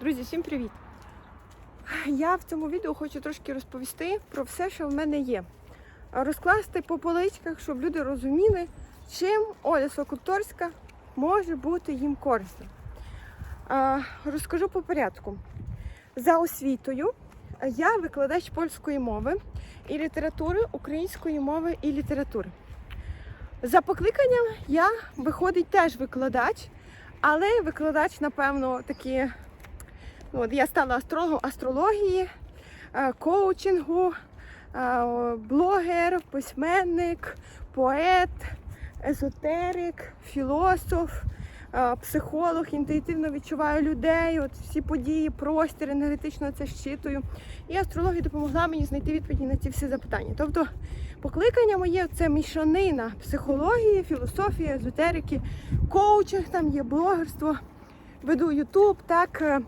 Друзі, всім привіт! Я в цьому відео хочу трошки розповісти про все, що в мене є. Розкласти по поличках, щоб люди розуміли, чим Оля Сокуторська може бути їм корисна. Розкажу по порядку. За освітою я викладач польської мови і літератури, української мови і літератури. За покликанням я виходить теж викладач, але викладач, напевно, такі. От я стала астрологом астрології, е, коучингу, е, блогер, письменник, поет, езотерик, філософ, е, психолог, інтуїтивно відчуваю людей, от всі події, простір, енергетично це щитую. І астрологія допомогла мені знайти відповіді на ці всі запитання. Тобто покликання моє це мішанина психології, філософії, езотерики, коучинг, там є блогерство, веду Ютуб, так.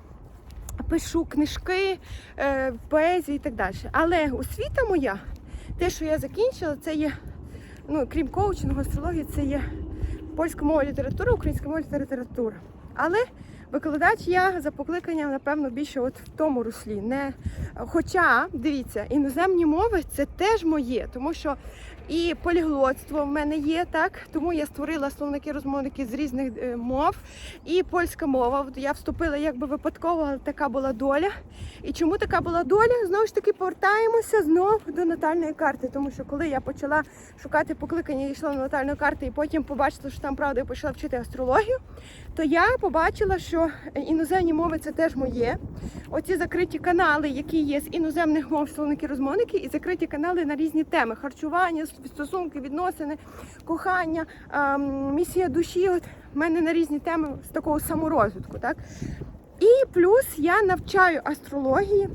Пишу книжки, е, поезію і так далі. Але освіта моя, те, що я закінчила, це є, ну, крім коучингу, астрології, це є польська мова література, українська мова література. Але викладач я за покликанням, напевно, більше от в тому руслі. Не... Хоча, дивіться, іноземні мови це теж моє, тому що і поліглотство в мене є, так тому я створила словники розмовники з різних е, мов. І польська мова. Я вступила якби випадково, але така була доля. І чому така була доля? Знову ж таки повертаємося знову до натальної карти. Тому що коли я почала шукати покликання, і йшла на натальну карту, і потім побачила, що там правда я почала вчити астрологію, то я побачила, що іноземні мови це теж моє. Оці закриті канали, які є з іноземних мов, словники розмовники, і закриті канали на різні теми: харчування, стосунки, відносини, кохання, ем, місія душі. От в мене на різні теми з такого саморозвитку. Так? І плюс я навчаю астрології,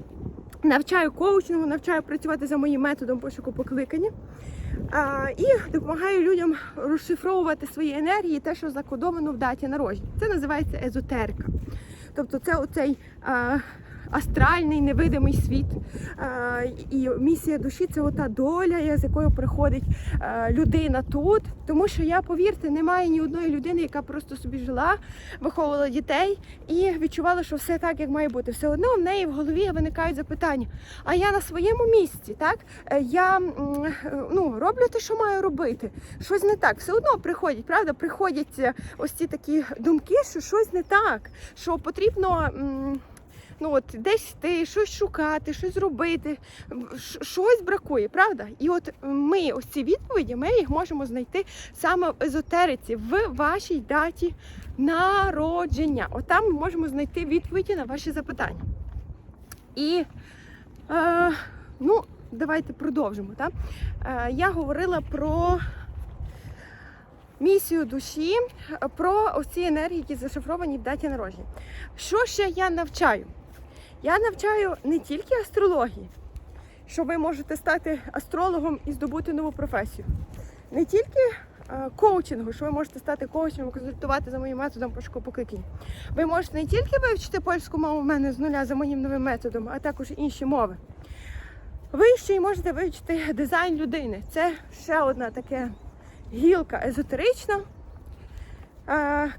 навчаю коучингу, навчаю працювати за моїм методом пошуку покликання. І допомагаю людям розшифровувати свої енергії, те, що закодовано в даті народження. Це називається езотерика. Тобто це оцей астральний невидимий світ. І місія душі це ота доля, з якою приходить людина тут. Тому що я, повірте, немає ні одної людини, яка просто собі жила, виховувала дітей і відчувала, що все так, як має бути. Все одно в неї в голові виникають запитання. А я на своєму місці, так? Е, Я е, ну, роблю те, що маю робити. Щось не так. Все одно приходять, правда, приходять е, ось ці такі думки, що щось не так, що потрібно. Ну от десь ти щось шукати, щось робити, щось бракує, правда? І от ми ось ці відповіді, ми їх можемо знайти саме в езотериці, в вашій даті народження. От там ми можемо знайти відповіді на ваші запитання. І е, ну, давайте продовжимо. Так? Е, я говорила про місію душі, про ці енергії, які зашифровані в даті народження. Що ще я навчаю? Я навчаю не тільки астрології, що ви можете стати астрологом і здобути нову професію. Не тільки е, коучингу, що ви можете стати коучем, консультувати за моїм методом пошуку покликань. Ви можете не тільки вивчити польську мову в мене з нуля за моїм новим методом, а також інші мови. Ви ще й можете вивчити дизайн людини. Це ще одна така гілка езотерична,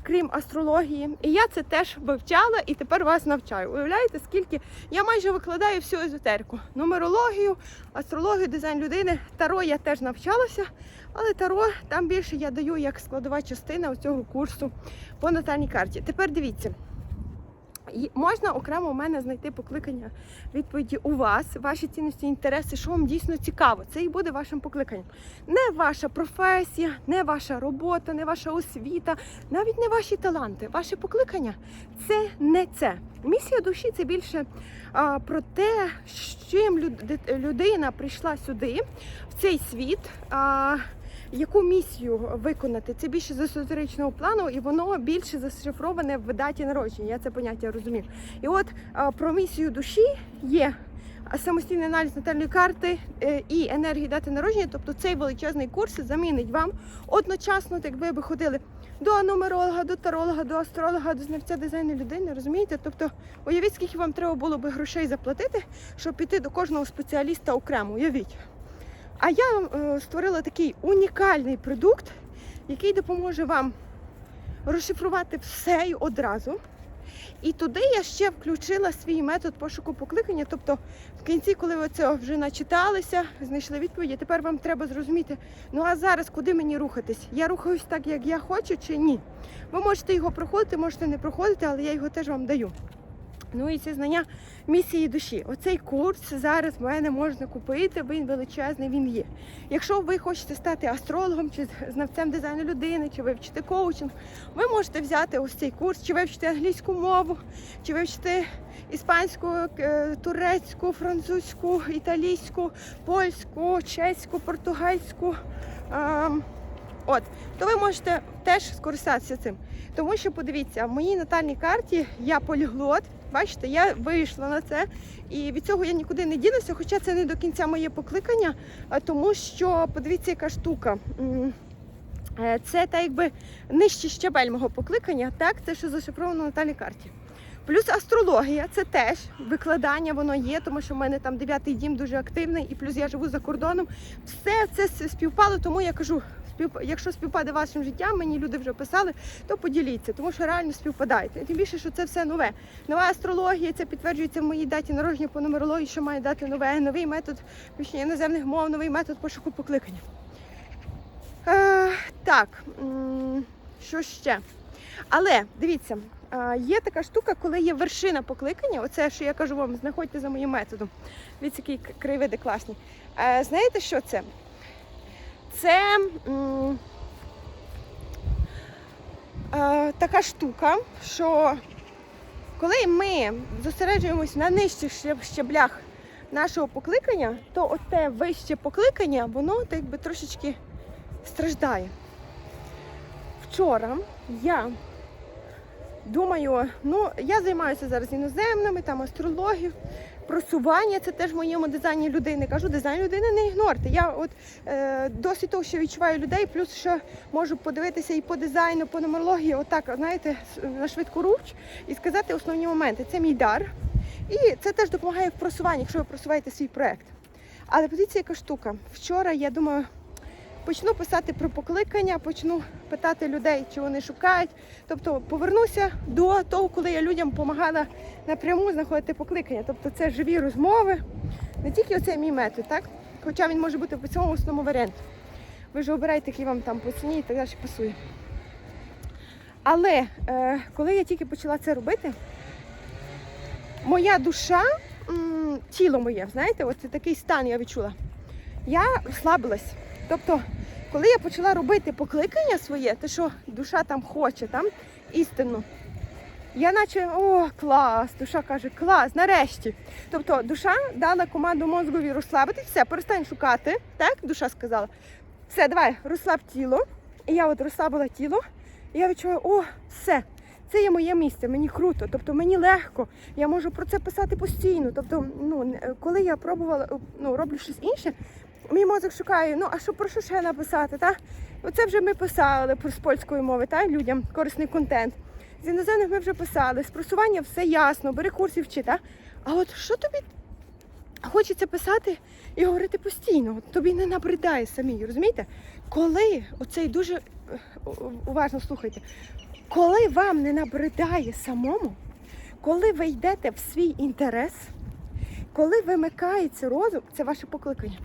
крім астрології. І я це теж вивчала і тепер вас навчаю. Уявляєте, скільки я майже викладаю всю езотерику: нумерологію, астрологію, дизайн людини. Таро я теж навчалася, але таро там більше я даю як складова частина цього курсу по натальній карті. Тепер дивіться. І Можна окремо у мене знайти покликання відповіді у вас, ваші цінності, інтереси, що вам дійсно цікаво. Це і буде вашим покликанням. Не ваша професія, не ваша робота, не ваша освіта, навіть не ваші таланти. Ваше покликання це не це. Місія душі це більше а, про те, з чим люд- людина прийшла сюди, в цей світ. А, яку місію виконати? Це більше з езотеричного плану, і воно більше зашифроване в даті народження. Я це поняття розумію. І от про місію душі є самостійний аналіз натальної карти е, і енергії дати народження. Тобто цей величезний курс замінить вам одночасно, так ви ходили до нумеролога, до таролога, до астролога, до знавця дизайну людини. Розумієте? Тобто, уявіть, скільки вам треба було би грошей заплатити, щоб піти до кожного спеціаліста окремо. Уявіть. А я е, створила такий унікальний продукт, який допоможе вам розшифрувати все і одразу. І туди я ще включила свій метод пошуку покликання. Тобто, в кінці, коли ви це вже начиталися, знайшли відповіді, тепер вам треба зрозуміти, ну а зараз куди мені рухатись? Я рухаюсь так, як я хочу, чи ні? Ви можете його проходити, можете не проходити, але я його теж вам даю. Ну і ці знання місії душі. Оцей курс зараз в мене можна купити, він величезний, він є. Якщо ви хочете стати астрологом чи знавцем дизайну людини, чи вивчити коучинг, ви можете взяти ось цей курс, чи вивчити англійську мову, чи вивчити іспанську, е, турецьку, французьку, італійську, польську, чеську, португальську. Ем, От, то ви можете теж скористатися цим. Тому що подивіться, в моїй натальній карті я поліглот. Бачите, я вийшла на це, і від цього я нікуди не дінуся, хоча це не до кінця моє покликання, тому що подивіться, яка штука. Е, Це так якби нижчий щабель мого покликання, так, це що зашифровано на натальній карті. Плюс астрологія, це теж викладання, воно є, тому що в мене там дев'ятий дім дуже активний, і плюс я живу за кордоном. Все це співпало, тому я кажу, спів... якщо співпаде вашим життям, мені люди вже писали, то поділіться, тому що реально співпадаєте. Тим більше, що це все нове. Нова астрологія, це підтверджується в моїй даті народження по нумерології, що має дати нове, новий метод вивчення іноземних мов, новий метод пошуку покликання. Е, так, що ще? Але дивіться, е, є така штука, коли є вершина покликання. Оце, що я кажу вам, знаходьте за моїм методом. Дивіться, які к- краєвиди класні. Е, знаєте, що це? Це е, така штука, що коли ми зосереджуємось на нижчих щеб- щеблях нашого покликання, то оте вище покликання, воно так би трошечки страждає. Вчора я думаю, ну я займаюся зараз іноземними, там астрологів, просування це теж в моєму дизайні людини. Кажу, дизайн людини не ігнорте. Я от е, досить того, що відчуваю людей, плюс що можу подивитися і по дизайну, по нумерології, отак, знаєте, на швидку руч і сказати основні моменти. Це мій дар. І це теж допомагає в просуванні, якщо ви просуваєте свій проект. Але подивіться, яка штука. Вчора я думаю, почну писати про покликання, почну питати людей, чи вони шукають. Тобто повернуся до того, коли я людям допомагала напряму знаходити покликання. Тобто це живі розмови, не тільки оцей мій метод, так? Хоча він може бути по цьому основному варіанті. Ви ж обираєте, який вам там по ціні і так далі пасує. Але е, коли я тільки почала це робити, моя душа, тіло моє, знаєте, це такий стан я відчула. Я розслабилась. Тобто, коли я почала робити покликання своє, те, що душа там хоче, там істину, я наче о, клас, душа каже, клас, нарешті. Тобто душа дала команду мозгові розслабитись, все, перестань шукати. Так, душа сказала. Все, давай, розслаб тіло. І я от розслабила тіло, і я відчуваю, о, все. Це є моє місце, мені круто, тобто мені легко, я можу про це писати постійно. Тобто, ну коли я пробувала, ну роблю щось інше, мій мозок шукає, ну а що про що ще написати? Та? Оце вже ми писали з польської мови, та людям корисний контент. З іноземних ми вже писали, з просування все ясно, бери курсів вчи, та? А от що тобі хочеться писати і говорити постійно? Тобі не набридає самій, розумієте? Коли оцей дуже е, уважно слухайте, коли вам не набридає самому, коли ви йдете в свій інтерес, коли вимикається розум, це ваше покликання.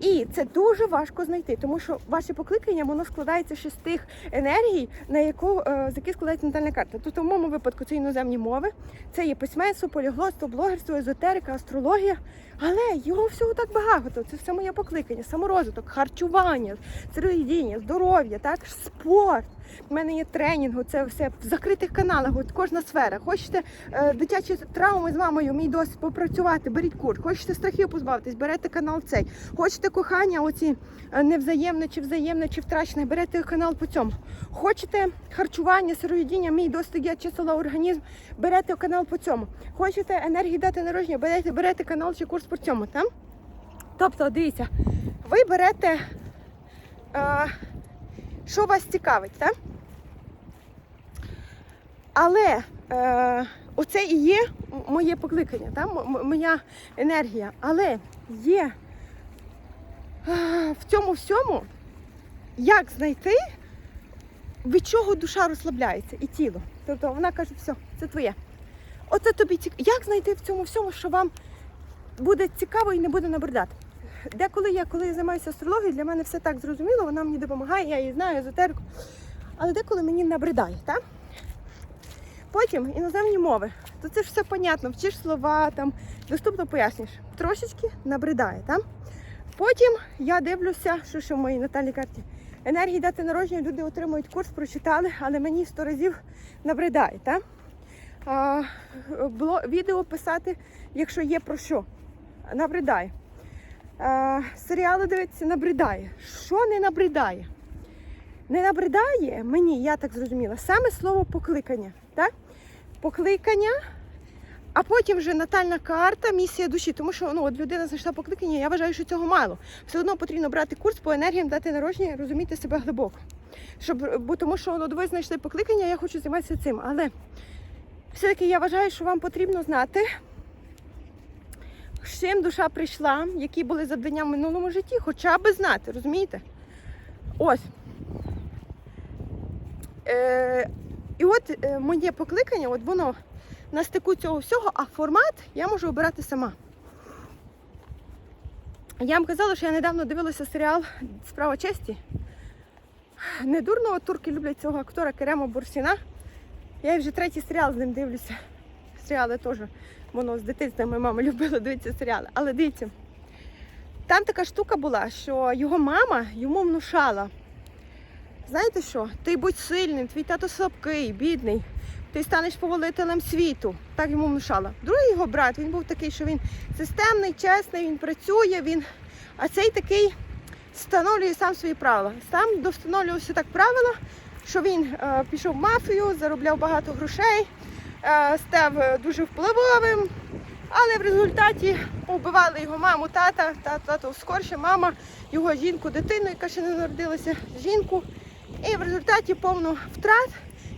І це дуже важко знайти, тому що ваше покликання воно складається ще з тих енергій, на яку е, з яких складається натальна карта. Тобто, в моєму випадку це іноземні мови, це є письменство, поліглотство, блогерство, езотерика, астрологія. Але його всього так багато. Це все моє покликання, саморозвиток, харчування, середіння, здоров'я, так спорт. У мене є тренінг, це все в закритих каналах, от кожна сфера. Хочете е, дитячі травми з мамою, мій досвід попрацювати, беріть курс. Хочете страхів позбавитись, берете канал цей. Хочете кохання, оці е, невзаємне чи взаємне, чи втрачене, берете канал по цьому. Хочете харчування, сироїдіння, мій досвід, я чистила організм, берете канал по цьому. Хочете енергії дати народження, берете, берете канал чи курс по цьому. Там? Тобто, дивіться, ви берете, е, що вас цікавить, так? Але е, оце і є моє покликання, та? моя енергія. Але є е, в цьому всьому, як знайти, від чого душа розслабляється і тіло. Тобто вона каже, все, це твоє. Оце тобі цік... Як знайти в цьому всьому, що вам буде цікаво і не буде набридати? Деколи я, коли я займаюся астрологією, для мене все так зрозуміло, вона мені допомагає, я її знаю, езотерику. Але деколи мені набридає, так? Потім іноземні мови. То це ж все понятно, вчиш слова, там, доступно пояснюєш. Трошечки набридає, так? Потім я дивлюся, що ще в моїй натальній карті. Енергії дати народження люди отримують курс, прочитали, але мені сто разів набридає. Так? А, відео писати, якщо є про що. Набридає. А, серіали дивитися, набридає. Що не набридає? Не набридає мені, я так зрозуміла, саме слово покликання. Так? Покликання, а потім вже натальна карта, місія душі. Тому що ну, от людина знайшла покликання, я вважаю, що цього мало. Все одно потрібно брати курс по енергіям, дати народження, розуміти себе глибоко. Щоб, бо тому що ну, ви знайшли покликання, я хочу займатися цим. Але все-таки я вважаю, що вам потрібно знати, з чим душа прийшла, які були завдання в минулому житті, хоча б знати, розумієте? Ось. Е, і от е, моє покликання, от воно на стику цього всього, а формат я можу обирати сама. Я вам казала, що я недавно дивилася серіал Справа честі. Не дурно, от турки люблять цього актора Керема Бурсіна. Я вже третій серіал з ним дивлюся. Серіали теж, воно з дитинства моя мама любила дивитися серіали. Але дивіться, там така штука була, що його мама йому внушала. Знаєте що? Ти будь сильним, твій тато слабкий, бідний. Ти станеш повелителем світу. Так йому внушала. Другий його брат, він був такий, що він системний, чесний, він працює, він. А цей такий встановлює сам свої правила. Сам довстановлювався так правила, що він е, пішов в мафію, заробляв багато грошей, став е, дуже впливовим. Але в результаті вбивали його маму, тата, тата, тато скорше, мама, його жінку, дитину, яка ще не народилася, жінку. І в результаті повно втрат.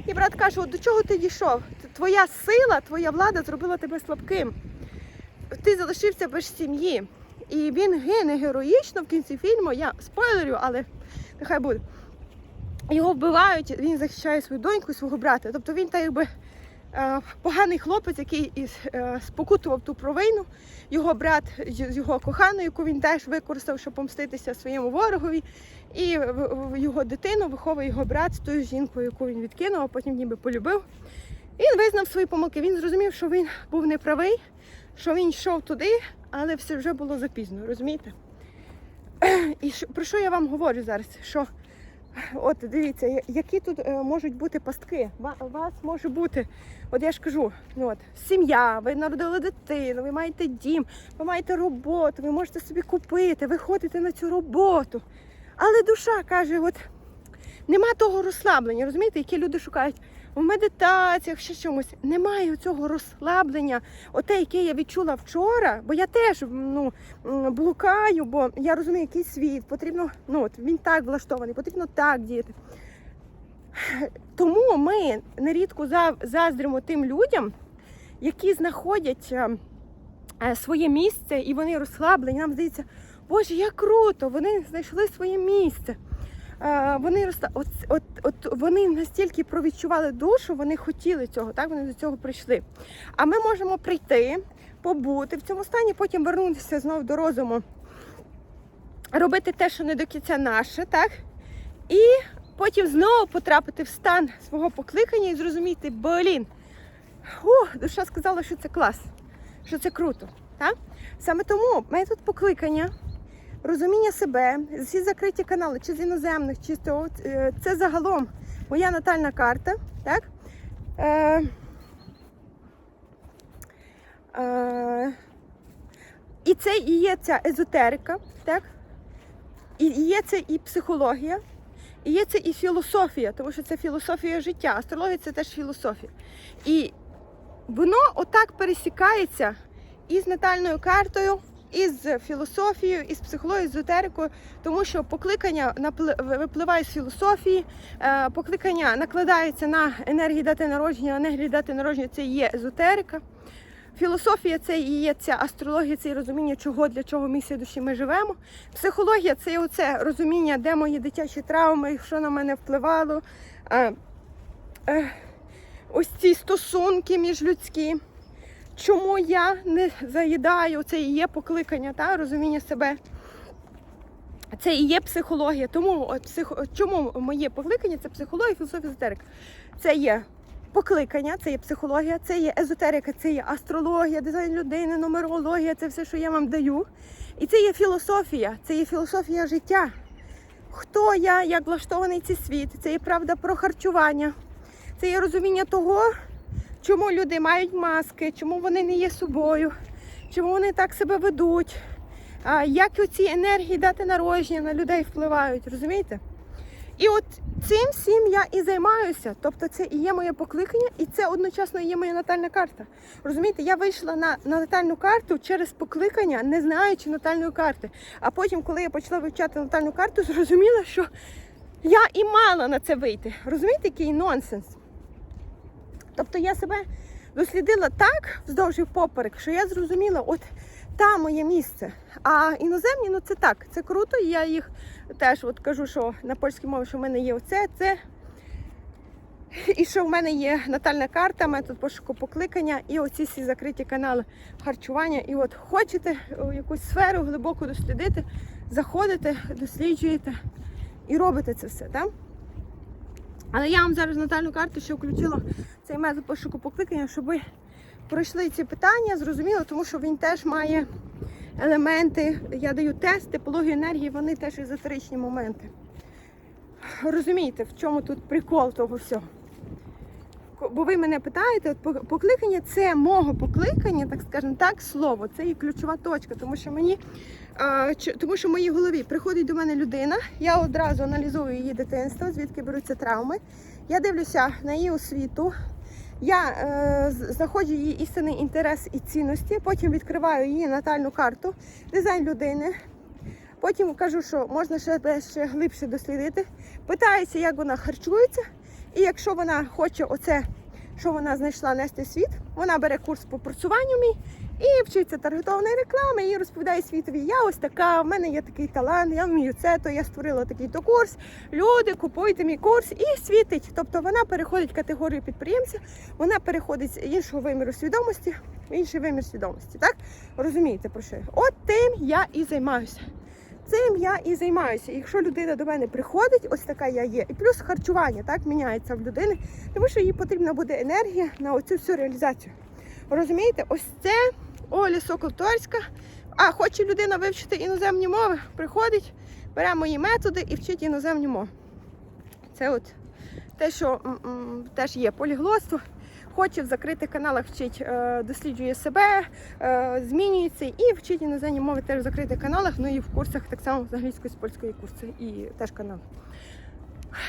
І брат каже, до чого ти дійшов? Твоя сила, твоя влада зробила тебе слабким. Ти залишився без сім'ї. І він гине героїчно в кінці фільму. Я спойлерю, але нехай буде. Його вбивають, він захищає свою доньку і свого брата. Тобто він так якби поганий хлопець, який е, спокутував ту провину. Його брат з його коханою, яку він теж використав, щоб помститися своєму ворогові. І його дитину виховує його брат з тою жінкою, яку він відкинув, а потім ніби полюбив. Він визнав свої помилки. Він зрозумів, що він був неправий, що він йшов туди, але все вже було запізно, розумієте? І про що я вам говорю зараз? Що от дивіться, які тут е, можуть бути пастки. У вас може бути, от я ж кажу, ну от сім'я, ви народили дитину, ви маєте дім, ви маєте роботу, ви можете собі купити, ви ходите на цю роботу. Але душа каже, от нема того розслаблення, розумієте, яке люди шукають в медитаціях, ще чомусь. Немає цього розслаблення, оте, яке я відчула вчора, бо я теж ну, блукаю, бо я розумію, який світ, потрібно, ну він так влаштований, потрібно так діяти. Тому ми нерідко за- заздримо тим людям, які знаходять е, е, своє місце і вони розслаблені. Нам здається, Боже, як круто! Вони знайшли своє місце. Е, Вони розста... от, от, от вони настільки провідчували душу, вони хотіли цього, так вони до цього прийшли. А ми можемо прийти, побути в цьому стані, потім вернутися знову до розуму, робити те, що не до кінця наше, так? І потім знову потрапити в стан свого покликання і зрозуміти, блін, ух, душа сказала, що це клас, що це круто. Так? Саме тому метод покликання розуміння себе, всі закриті канали, чи з іноземних, чи того, е, це загалом моя натальна карта. Так? Е, е, і це і є ця езотерика, так? І є це і психологія, і є це і філософія, тому що це філософія життя. Астрологія це теж філософія. І воно отак пересікається із натальною картою, із філософією, із психологією, езотерикою, тому що покликання випливає з філософії, е, покликання накладається на енергії дати народження, енергії дати народження це є езотерика. Філософія це і є ця астрологія, це і розуміння, чого для чого місія душі ми живемо. Психологія це і оце розуміння, де мої дитячі травми, що на мене впливало. Е, е, ось ці стосунки міжлюдські. Чому я не заїдаю, це і є покликання, та, розуміння себе. Це і є психологія. Тому от, психо... чому моє покликання це психологія, філософія, езотерика. Це є покликання, це є психологія, це є езотерика, це є астрологія, дизайн людини, нумерологія, це все, що я вам даю. І це є філософія, це є філософія життя. Хто я, як влаштований цей світ, це є правда про харчування, це є розуміння того, чому люди мають маски, чому вони не є собою, чому вони так себе ведуть, як оці енергії дати народження на людей впливають, розумієте? І от цим всім я і займаюся. Тобто це і є моє покликання, і це одночасно і є моя натальна карта. Розумієте, я вийшла на, на натальну карту через покликання, не знаючи натальної карти. А потім, коли я почала вивчати натальну карту, зрозуміла, що я і мала на це вийти. Розумієте, який нонсенс? Тобто я себе дослідила так вздовж і поперек, що я зрозуміла, от там моє місце. А іноземні, ну це так, це круто. Я їх теж от кажу, що на польській мові, що в мене є оце, це. І що в мене є натальна карта, метод пошуку покликання і оці всі закриті канали харчування. І от хочете якусь сферу глибоко дослідити, заходите, досліджуєте і робите це все. Так? Але я вам зараз натальну карту ще включила цей метод пошуку покликання, щоб ви пройшли ці питання, зрозуміло, тому що він теж має елементи. Я даю тест, типологію енергії, вони теж езотеричні моменти. Розумієте, в чому тут прикол того всього? Бо ви мене питаєте, от покликання це мого покликання, так скажемо так, слово, це і ключова точка, тому що мені, тому що в моїй голові приходить до мене людина, я одразу аналізую її дитинство, звідки беруться травми. Я дивлюся на її освіту, я е, знаходжу її істинний інтерес і цінності, потім відкриваю її натальну карту, дизайн людини. Потім кажу, що можна ще, ще глибше дослідити. Питаюся, як вона харчується. І якщо вона хоче оце, що вона знайшла нести світ, вона бере курс по працюванню мій і вчиться таргетованої реклами і розповідає світові, я ось така, в мене є такий талант, я вмію це, то я створила такий то курс. Люди, купуйте мій курс і світить. Тобто вона переходить категорію підприємця, вона переходить з іншого виміру свідомості в інший вимір свідомості. Так? Розумієте про що? От тим я і займаюся. Цим я і займаюся. Якщо людина до мене приходить, ось така я є. І плюс харчування так міняється в людини, тому що їй потрібна буде енергія на оцю всю реалізацію. Розумієте, ось це Оля Соколторська. А хоче людина вивчити іноземні мови, приходить, бере мої методи і вчить іноземні мови. Це от те, що м, м, теж є поліглотство. Хоче в закритих каналах вчить, е, досліджує себе, е, змінюється і вчить іноземні мови теж в закритих каналах, ну і в курсах так само з англійської, з польської курси і теж канал.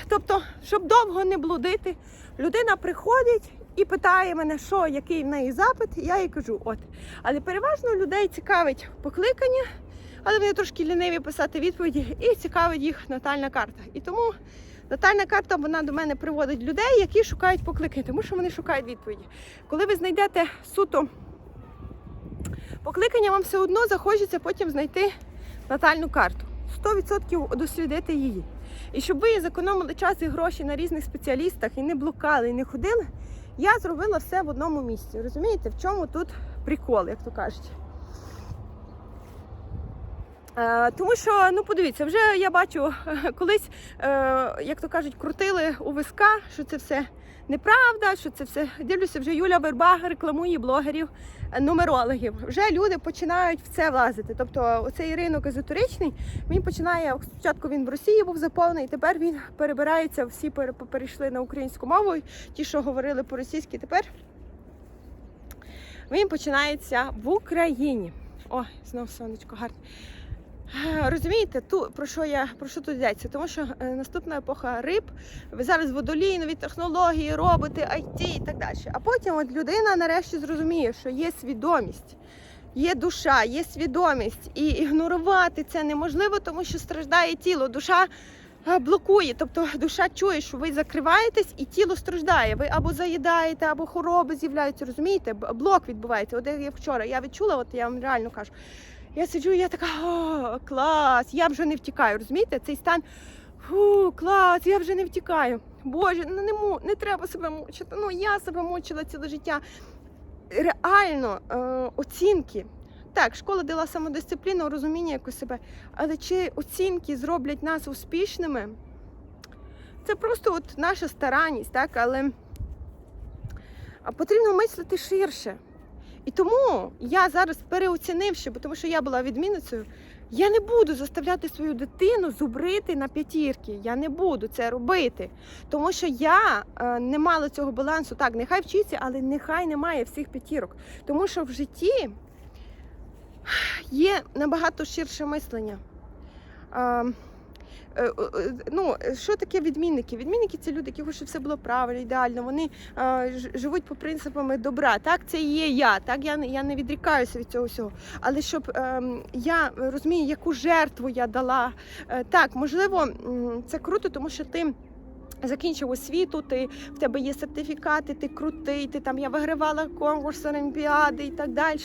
Тобто, щоб довго не блудити, людина приходить і питає мене, що, який в неї запит, я їй кажу, от. Але переважно людей цікавить покликання, але вони трошки ліниві писати відповіді, і цікавить їх натальна карта. І тому натальна карта вона до мене приводить людей, які шукають покликання, тому що вони шукають відповіді. Коли ви знайдете суто покликання, вам все одно захочеться потім знайти натальну карту. 100% дослідити її. І щоб ви зекономили час і гроші на різних спеціалістах і не блукали, і не ходили, я зробила все в одному місці. Розумієте, в чому тут прикол, як то кажуть. Е, тому що, ну подивіться, вже я бачу колись, е, як то кажуть, крутили у виска, що це все неправда, що це все. Дивлюся, вже Юля Верба рекламує блогерів, е, нумерологів. Вже люди починають в це влазити. Тобто оцей ринок езотеричний, він починає спочатку він в Росії був заповнений, тепер він перебирається, всі пере- перейшли на українську мову. Ті, що говорили по-російськи, тепер він починається в Україні. О, знов сонечко гарне. Розумієте, ту про що я про що тут йдеться? Тому що е, наступна епоха риб, ви зараз водолій, нові технології, роботи, IT і так далі. А потім от людина нарешті зрозуміє, що є свідомість, є душа, є свідомість, і ігнорувати це неможливо, тому що страждає тіло. Душа е, блокує, тобто душа чує, що ви закриваєтесь, і тіло страждає. Ви або заїдаєте, або хвороби з'являються. Розумієте? Блок відбувається. От як вчора я відчула, от я вам реально кажу. Я сиджу, і я така, о, клас, я вже не втікаю. Розумієте? Цей стан, фу, клас, я вже не втікаю. Боже, ну не, му, не треба себе мучити. Ну я себе мучила ціле життя. Реально е, оцінки. Так, школа дала самодисципліну, розуміння якось себе. Але чи оцінки зроблять нас успішними? Це просто от наша старанність, так? Але потрібно мислити ширше. І тому я зараз переоцінивши, бо тому що я була відмінницею, я не буду заставляти свою дитину зубрити на п'ятірки. Я не буду це робити. Тому що я е, не мала цього балансу. Так, нехай вчиться, але нехай немає всіх п'ятірок. Тому що в житті є набагато ширше мислення. Е, ну, що таке відмінники? Відмінники це люди, які хочуть, все було правильно, ідеально. Вони е, живуть по принципами добра. Так, це є я. Так, я, я не відрікаюся від цього всього. Але щоб ем, я розумію, яку жертву я дала. Е, так, можливо, це круто, тому що ти. Закінчив освіту, ти в тебе є сертифікати, ти крутий, ти там я вигравала конкурси, олімпіади і так далі.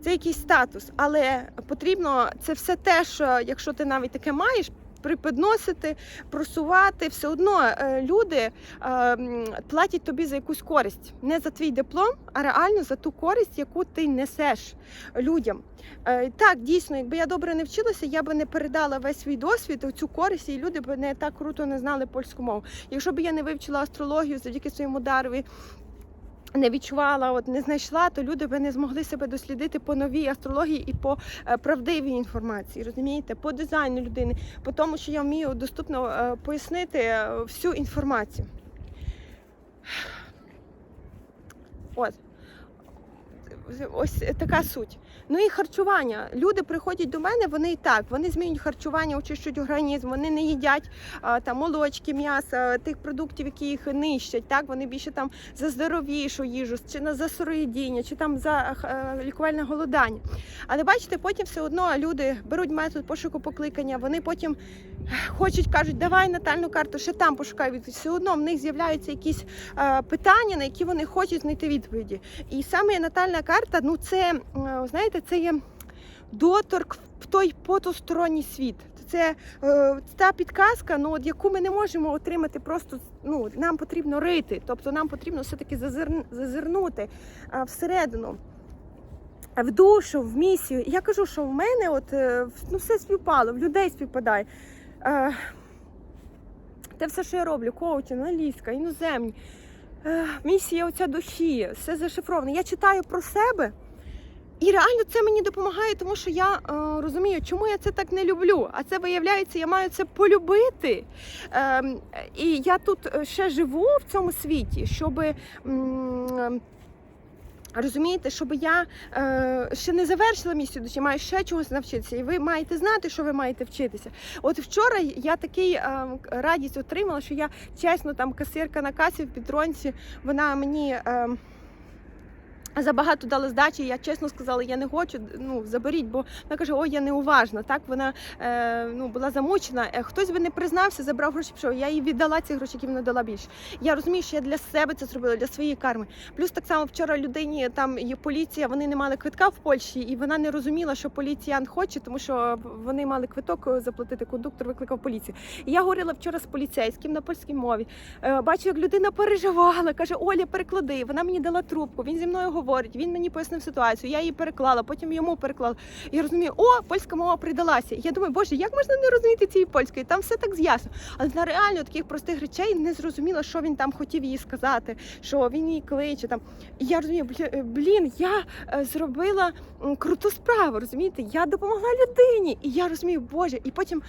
Це якийсь статус, але потрібно це все те, що якщо ти навіть таке маєш. Припідносити, просувати, все одно е, люди е, платять тобі за якусь користь, не за твій диплом, а реально за ту користь, яку ти несеш людям. Е, Так, дійсно, якби я добре не вчилася, я би не передала весь свій досвід цю користь, і люди б не так круто не знали польську мову. Якщо б я не вивчила астрологію завдяки своєму дарові, не відчувала, от не знайшла, то люди би не змогли себе дослідити по новій астрології і по е, правдивій інформації. Розумієте, по дизайну людини, по тому, що я вмію доступно е, пояснити е, всю інформацію. От. Ось така суть. Ну і харчування. Люди приходять до мене, вони і так, вони змінюють харчування, очищують організм, вони не їдять там молочки, м'яса, тих продуктів, які їх нищать. Так, вони більше там за здоровішу їжу, чи на за сироїдіння, чи там за е, лікувальне голодання. Але бачите, потім все одно люди беруть метод пошуку покликання, вони потім хочуть, кажуть, давай натальну карту, ще там пошукай відповідь. Все одно в них з'являються якісь е, питання, на які вони хочуть знайти відповіді. І саме натальна карта, ну це е, знаєте, це є доторк в той потусторонній світ. Це е, та підказка, ну от яку ми не можемо отримати просто. Ну нам потрібно рити, тобто нам потрібно все таки зазир, зазирнути е, всередину. В душу, в місію. Я кажу, що в мене от е, ну, все співпало, в людей співпадає. Е, те все, що я роблю, коучинг, аналізка, іноземні. Місія оця душі, все зашифровано. Я читаю про себе, і реально це мені допомагає, тому що я е, розумію, чому я це так не люблю. А це виявляється, я маю це полюбити. Е, і я тут е, ще живу в цьому світі, щоб. Розумієте, щоб я е, ще не завершила місію душі, маю ще чогось навчитися, і ви маєте знати, що ви маєте вчитися. От вчора я такий е, радість отримала, що я чесно там касирка на касі в підтронці, вона мені. Е, Забагато дала здачі, я чесно сказала, я не хочу. Ну заберіть, бо вона каже: ой, я неуважна. Так вона е, ну була замучена. Е, хтось би не признався, забрав гроші. Пішов. Я їй віддала ці гроші, які вона дала більше. Я розумію, що я для себе це зробила, для своєї карми. Плюс так само вчора людині там є поліція. Вони не мали квитка в Польщі, і вона не розуміла, що поліціян хоче, тому що вони мали квиток е, заплатити. Кондуктор викликав поліцію. І я говорила вчора з поліцейським на польській мові. Е, бачу, як людина переживала, каже: Оля, переклади. Вона мені дала трубку. Він зі мною говорить. Він мені пояснив ситуацію. Я її переклала, потім йому переклала. Я розумію, о, польська мова придалася. Я думаю, боже, як можна не розуміти цієї польської? Там все так з'ясно. Але вона реально таких простих речей не зрозуміла, що він там хотів їй сказати, що він її кличе там. Я розумію, «Блі- блін, я е, зробила круту справу. Розумієте? Я допомогла людині. І я розумію, боже, і потім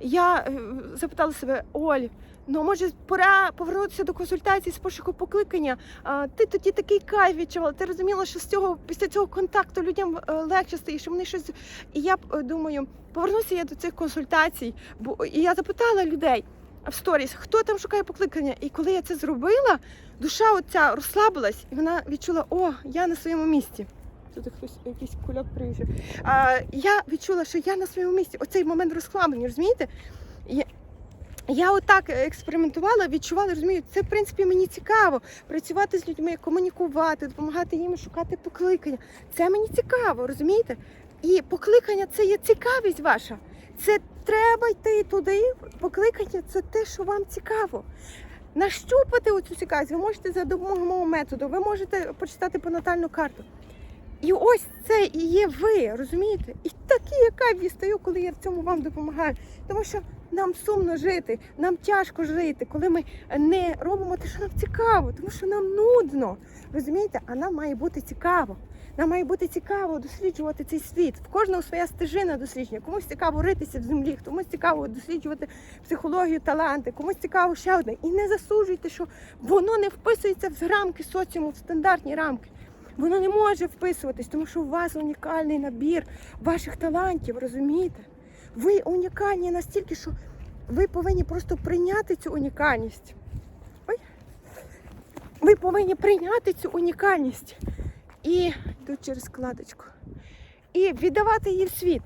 я е, запитала себе, Оль. Ну, може, пора повернутися до консультацій з пошуку покликання. А, ти тоді такий кайф відчувала. Ти розуміла, що з цього після цього контакту людям е, легше стає, що вони щось. І я е, думаю, повернуся я до цих консультацій, бо і я запитала людей в сторіс, хто там шукає покликання. І коли я це зробила, душа оця розслабилась, і вона відчула, о, я на своєму місці. Тут хтось якийсь кульок приїжджав. Я відчула, що я на своєму місці. Оцей момент розслаблення, розумієте? Я отак експериментувала, відчувала, розумію, це в принципі мені цікаво працювати з людьми, комунікувати, допомагати їм шукати покликання. Це мені цікаво, розумієте? І покликання це є цікавість ваша. Це треба йти туди. Покликання це те, що вам цікаво. нащупати оцю цікавість. Ви можете за допомогою мого методу, ви можете почитати по натальну карту. І ось це і є ви, розумієте? І такі, яка я дістаю, коли я в цьому вам допомагаю. Тому що нам сумно жити, нам тяжко жити, коли ми не робимо те, що нам цікаво, тому що нам нудно. Розумієте? А нам має бути цікаво. Нам має бути цікаво досліджувати цей світ. В кожного своя стежина дослідження. Комусь цікаво ритися в землі, комусь цікаво досліджувати психологію, таланти, комусь цікаво ще одне. І не засуджуйте, що воно не вписується в рамки соціуму, в стандартні рамки. Воно не може вписуватись, тому що у вас унікальний набір ваших талантів, розумієте? Ви унікальні настільки, що ви повинні просто прийняти цю унікальність. Ой. Ви повинні прийняти цю унікальність і йду через кладочку. І віддавати її в світ.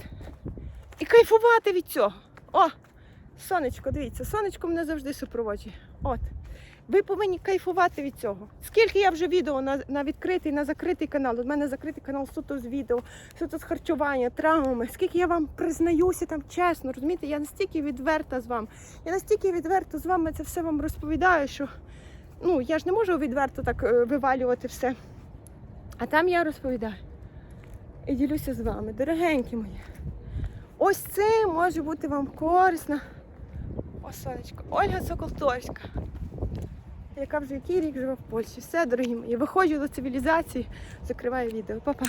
І кайфувати від цього. О! Сонечко, дивіться, сонечко мене завжди супроводжує. От. Ви повинні кайфувати від цього. Скільки я вже відео на, на відкритий, на закритий канал. У мене закритий канал суто з відео, суто з харчування, травмами. Скільки я вам признаюся там чесно, розумієте, я настільки відверта з вами. Я настільки відверто з вами це все вам розповідаю, що ну я ж не можу відверто так е, вивалювати все. А там я розповідаю і ділюся з вами, дорогенькі мої. Ось це може бути вам корисно. О, сонечко, Ольга Соколторська, яка вже який рік живе в Польщі. Все, дорогі мої, виходжу до цивілізації, закриваю відео. Па-па.